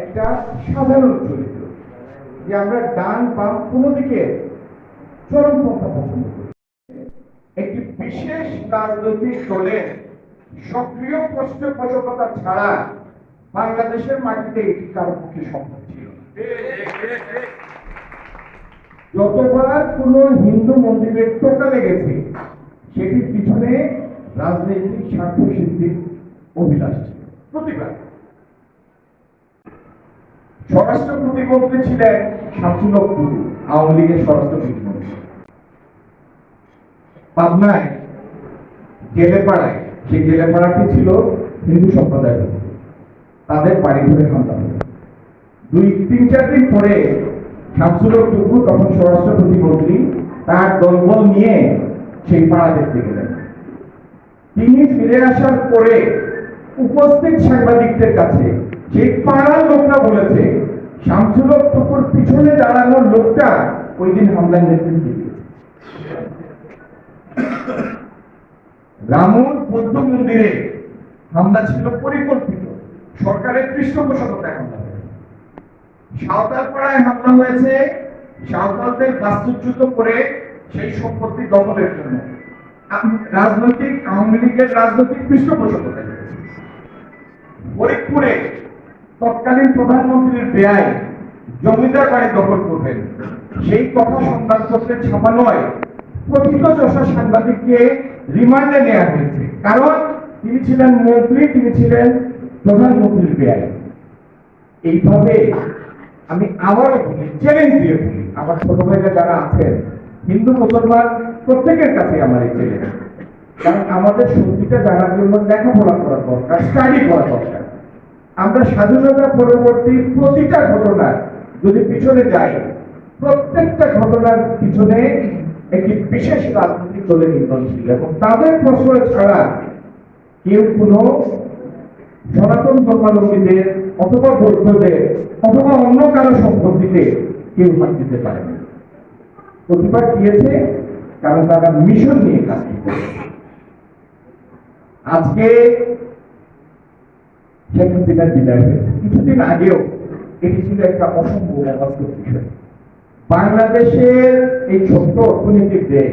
একটা সাধারণ চরিত্র। যে আমরা ডান বাম কোনো দিকে চরমপন্থা পছন্দ করি। একটি বিশেষ রাজনৈতিক দলের সক্রিয় পৃষ্ঠপোষকতা ছাড়া বাংলাদেশের মাটিতে এটি কারও পক্ষে সম্ভব ছিল যতবার কোন হিন্দু মন্দিরের টোকা লেগেছে, সেটির পিছনে রাজনৈতিক স্বার্থ সিদ্ধির অভিলাষ ছিল। প্রতিবার স্বরাষ্ট্র প্রতিমন্ত্রী ছিলেন শামসুলক টুডু আওয়ামী লীগের স্বরাষ্ট্র প্রতিমন্ত্রী। পাবনায় জেলেপাড়ায় সেই জেলেপাড়াটি ছিল হিন্দু সম্প্রদায়ের তাদের বাড়ি ঘরে হামলা দুই, তিন, চার দিন পরে শামসুলক টুকু তখন স্বরাষ্ট্র প্রতিমন্ত্রী, তার দলবল নিয়ে সেই পাড়া দেখতে গেলেন তিনি ফিরে আসার পরে উপস্থিত সাংবাদিকদের কাছে সেই পাড়ার লোকরা বলেছে শামসুলক টুকুর পিছনে দাঁড়ানোর লোকটা ওই দিন হামলার নেতৃত্ব রামুর বৌদ্ধ মন্দিরে হামলা ছিল পরিকল্পিত। সরকারের পৃষ্ঠপোষকতায় হামলা সাঁওতাল পাড়ায় হামলা হয়েছে। সাঁওতালদের বাস্তুচ্যুত করে সেই সম্পত্তি দখলের জন্য। রাজনৈতিক, আওয়ামী লীগের রাজনৈতিক পৃষ্ঠপোষকতা হয়েছে ফরিদপুরে তৎকালীন প্রধানমন্ত্রীর ব্যয় জমিদার বাড়ি দখল করবেন। সেই কথা সংবাদপত্রে ছাপানোয় প্রকৃত চষা সাংবাদিককে রিমান্ডে নেওয়া হয়েছে। কারণ তিনি ছিলেন মন্ত্রী, তিনি ছিলেন প্রধানমন্ত্রীর ব্যয়। এইভাবে আমি আবারও বলি চ্যালেঞ্জ দিয়ে বলি, আমার ছোট ভাইরা যারা আছেন, হিন্দু, মুসলমান, প্রত্যেকের কাছে আমার এই চ্যালেঞ্জ কারণ আমাদের সত্যিটা জানার জন্য লেখাপড়া করা দরকার স্টাডি করা দরকার। আমরা স্বাধীনতা পরবর্তী প্রতিটা ঘটনার যদি পিছনে যাই, প্রত্যেকটা ঘটনার পিছনে একটি বিশেষ রাজনৈতিক দলের নির্মাণ ছিল এবং তাদের প্রশ্রয় ছাড়া কেউ কোনো সনাতন ধর্মাবলম্বীদের অথবা বৌদ্ধদের অথবা অন্য কারও সম্পত্তিতে কেউ হাত দিতে পারেনি প্রতিবার দিয়েছে, কারণ তারা মিশন নিয়ে কাজ করছে। আজকে শেখ হাসিনার বিদায় হয়েছে। কিছুদিন আগেও এটি ছিল একটা অসম্ভব অবাস্তব বিষয়। বাংলাদেশের এই ছোট্ট অর্থনৈতিক দেশ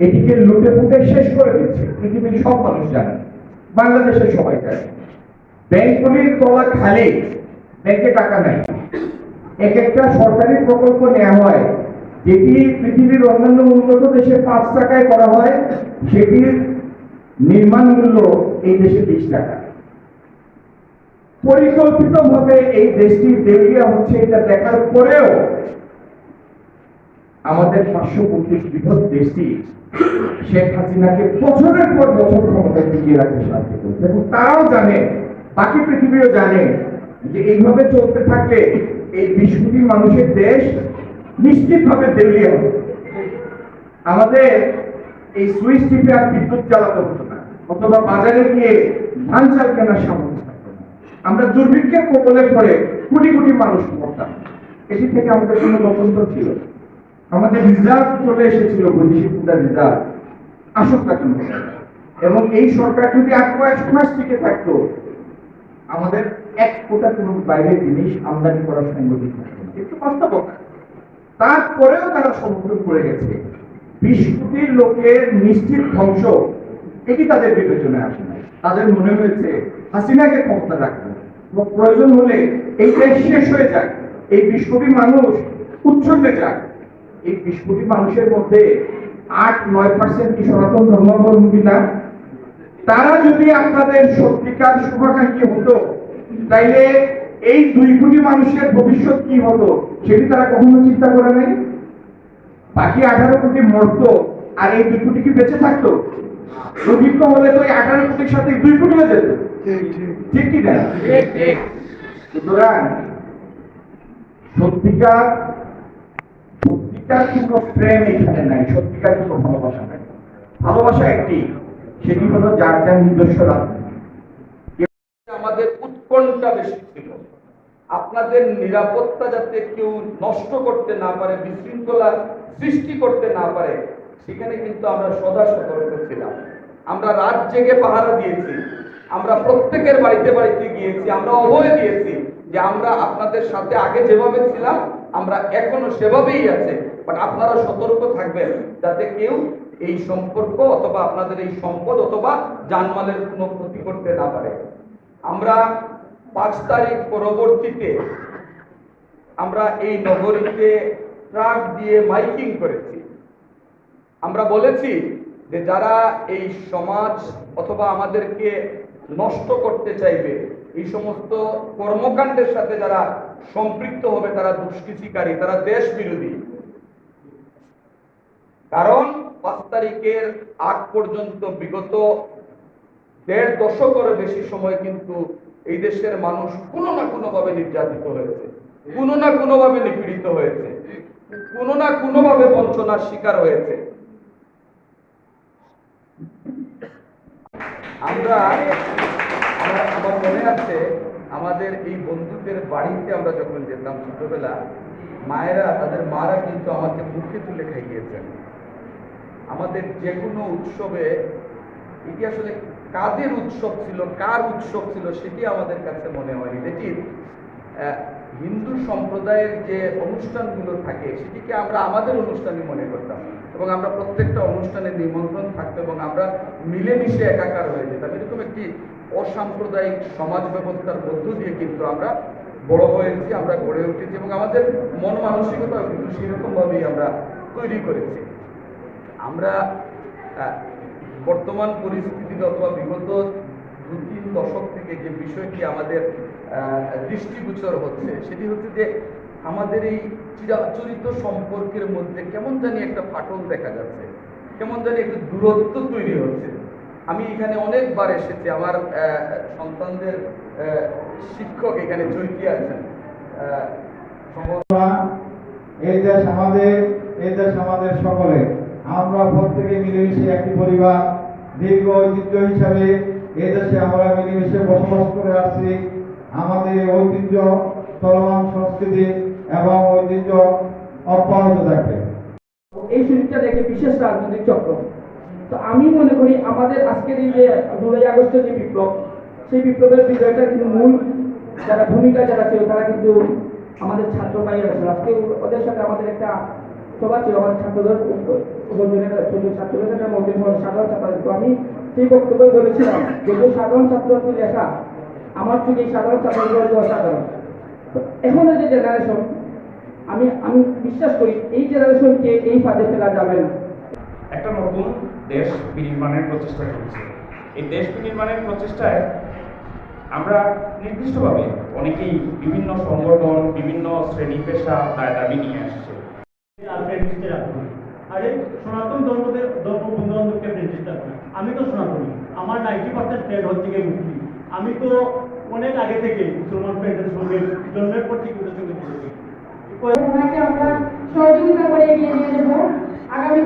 এটিকে লুটে ফুটে শেষ করে দিচ্ছে। পৃথিবীর সব মানুষ জানে। বাংলাদেশের সবাই জানে। ব্যাংকগুলির তলা খালি, ব্যাংকে টাকা নেই। এক একটা সরকারি প্রকল্প নেওয়া হয়, যেটি পৃথিবীর অন্যান্য উন্নত দেশে পাঁচ টাকায় করা হয়, সেটির নির্মাণ মূল্য এই দেশে বিশ টাকা। পরিকল্পিতভাবে এই দেশটি দেউলিয়া হচ্ছে এটা দেখার পরেও আমাদের পার্শ্ববর্তী বৃহৎ দেশটি শেখ হাসিনাকে বছরের পর বছর ক্ষমতায় টিকিয়ে রাখতে সাহায্য করেছে এবং তারাও জানে, বাকি পৃথিবীও জানে যে এইভাবে চলতে থাকলে এই বিশ কোটি মানুষের দেশ নিশ্চিতভাবে দেউলিয়া হবে। আমাদের এই সুইচ টিপে আর বিদ্যুৎ চালাতে হতো না, অথবা বাজারে গিয়ে ধান চাল কেনার সামর্থ্য আমরা দুর্ভিক্ষের কবলে পড়ে কোটি কোটি মানুষ মরতাম। এটি থেকে আমাদের কোনো গণতন্ত্র ছিল আমাদের রিজার্ভ চলে এসেছিল বৈদেশিক মুদ্রা রিজার্ভ। আশঙ্কা জন্য এবং এই সরকার যদি এক কয়েক মাস টিকে থাকতো, আমাদের এক কোটা কোনো বাইরের জিনিস আমদানি থাকতো না। কিন্তু বাস্তবতা। তারপরেও তারা সমর্থন করে গেছে। বিশ কোটি লোকের নিশ্চিত ধ্বংস, এটি তাদের বিবেচনায় আসে না তাদের মনে হয়েছে হাসিনাকে ক্ষমতা রাখবে। এবং প্রয়োজন হলে এই শেষ হয়ে যাক, এই বিশ কোটি মানুষ উচ্ছন্নে যাক। এই বিশ কোটি মানুষের মধ্যে আট, নয় পার্সেন্ট কি সনাতন ধর্মাবলম্বী না তারা যদি আপনাদের সত্যিকার শুভাকাঙ্ক্ষী হতো, তাইলে এই দুই কোটি মানুষের ভবিষ্যৎ কি হতো, সেটি তারা কখনো চিন্তা করে নাই? বাকি আঠারো কোটি মরতো, আর এই দুই কোটি কি বেঁচে থাকতো? অভিজ্ঞ হলে তো আঠারো কোটির সাথে দুই কোটি হয়ে যেত। ঠিক কি না? সুতরাং সত্যিকার সত্যিকার কোনো প্রেম এখানে নাই সত্যিকার কোনো ভালোবাসা নাই। ভালোবাসা একটি সেটি হলো যার যার নিজস্ব রাজনীতি আমাদের উৎকণ্ঠা বেশি ছিল। আপনাদের নিরাপত্তা যাতে কেউ নষ্ট করতে না পারে বিশৃঙ্খলা সৃষ্টি করতে না পারে সেখানে কিন্তু আমরা সদা সতর্ক ছিলাম। আমরা রাত জেগে পাহারা দিয়েছি। আমরা প্রত্যেকের বাড়িতে বাড়িতে গিয়েছি। আমরা অভয় দিয়েছি যে আমরা আপনাদের সাথে আগে যেভাবে ছিলাম, আমরা এখনও সেভাবেই আছে। বাট আপনারা সতর্ক থাকবেন যাতে কেউ এই সম্পর্ক অথবা আপনাদের এই সম্পদ অথবা জানমালের কোনো ক্ষতি করতে না পারে। আমরা পাঁচ তারিখ পরবর্তীতে আমরা এই নগরীতে ট্রাক দিয়ে মাইকিং করেছি। আমরা বলেছি যে যারা এই সমাজ অথবা আমাদেরকে নষ্ট করতে চাইবে, এই সমস্ত কর্মকাণ্ডের সাথে যারা সম্পৃক্ত হবে, তারা দুষ্কৃতিকারী, তারা দেশ বিরোধী। কারণ পাঁচ তারিখের আগ পর্যন্ত বিগত দেড় দশকের বেশি সময় কিন্তু এই দেশের মানুষ কোনো না কোনো ভাবে নির্যাতিত হয়েছে, কোনো না কোনো ভাবে নিপীড়িত হয়েছে, কোনো না কোনো ভাবে বঞ্চনার শিকার হয়েছে। আমরা আমরা- মনে আছে আমাদের এই বন্ধুদের বাড়িতে আমরা যখন যেতাম ছোটবেলা মায়েরা তাদের মারা কিন্তু আমাকে মুখে তুলে খাইয়েছেন। আমাদের যে কোনো উৎসবে এটি আসলে কাদের উৎসব ছিল কার উৎসব ছিল সেটি আমাদের কাছে মনে হয়নি। আহ, হিন্দু সম্প্রদায়ের যে অনুষ্ঠানগুলো থাকে সেটিকে আমরা আমাদের অনুষ্ঠানই মনে করতাম। এবং আমরা প্রত্যেকটা অনুষ্ঠানে নিমন্ত্রণ থাকতো এবং আমরা মিলেমিশে একাকার হয়ে যেতাম। এরকম একটি অসাম্প্রদায়িক সমাজ ব্যবস্থার মধ্য দিয়ে কিন্তু আমরা বড় হয়েছি, আমরা গড়ে উঠেছি এবং আমাদের মন মানসিকতাও কিন্তু সেরকমভাবেই আমরা তৈরি করেছি। আমরা বর্তমান পরিস্থিতিতে অথবা বিগত দু তিন দশক থেকে যে বিষয়টি আমাদের দৃষ্টিগোচর হচ্ছে, সেটি হচ্ছে যে আমাদের এই চিরাচরিত সম্পর্কের মধ্যে কেমন জানি একটা ফাটল দেখা যাচ্ছে। কেমন জানি একটু দূরত্ব তৈরি হচ্ছে। আমি এখানে অনেকবার এসেছি, আমার সন্তানদের শিক্ষক এখানে চৈতি আছেন। এই দেশ আমাদের, এই দেশ আমাদের সকলে। আমরা প্রত্যেকে মিলেমিশে একটি পরিবার, দীর্ঘ ঐতিহ্য হিসাবে এই দেশে আমরা মিলেমিশে বসবাস করে আসছি। আমাদের ঐতিহ্য চলমান সংস্কৃতি এবং ঐতিহ্য অব্যাহত থাকবে। এই সুযোগটা দেখে বিশেষ রাজনৈতিক চক্র। তো আমি মনে করি আমাদের আজকের এই যে জুলাই আগস্টের যে বিপ্লব, সেই বিপ্লবের বিজয়টা কিন্তু মূল যারা ভূমিকা যারা ছিল, তারা কিন্তু আমাদের ছাত্র ভাইয়েরা ছিল। আজকে ওদের সাথে আমাদের একটা সভা ছিল, আমাদের ছাত্রদের ছাত্রদের একটা মধ্যে সাধারণ ছাত্র। তো আমি সেই বক্তব্য বলেছিলাম যদিও সাধারণ ছাত্র লেখা, আমার চোখে সাধারণ ছাত্রগুলো অসাধারণ। তো এখনের যে জেনারেশন আমি আমি বিশ্বাস করি এই জেনারেশনকে এই ফাঁদে ফেলা যাবে না। একটা নতুন দেশ বিনির্মাণের প্রচেষ্টা চলছে। এই দেশ বিনির্মাণের প্রচেষ্টায় আমরা নির্দিষ্টভাবে অনেকেই বিভিন্ন সংগঠন বিভিন্ন শ্রেণি পেশা দায় দাবি নিয়ে আসছে। আরে সনাতন ধর্মদের ধর্ম বন্ধু বান্ধবকে আমি তো সনাতনী। আমার নাইনটি পার্সেন্ট ফ্রেন্ড হচ্ছে গিয়ে মুসলিম। আমি তো অনেক আগে থেকে মুসলমান ভাইদের সঙ্গে জন্মের পর থেকে ওদের সঙ্গে জড়িত। ওনাকে আমরা সহযোগিতা করে এগিয়ে নিয়ে যাব আগামী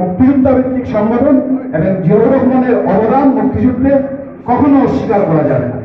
মুক্তিযোদ্ধা ভিত্তিক সংগঠন এবং জিয়াউর রহমানের অবদান মুক্তিযুদ্ধে কখনো অস্বীকার করা যাবে না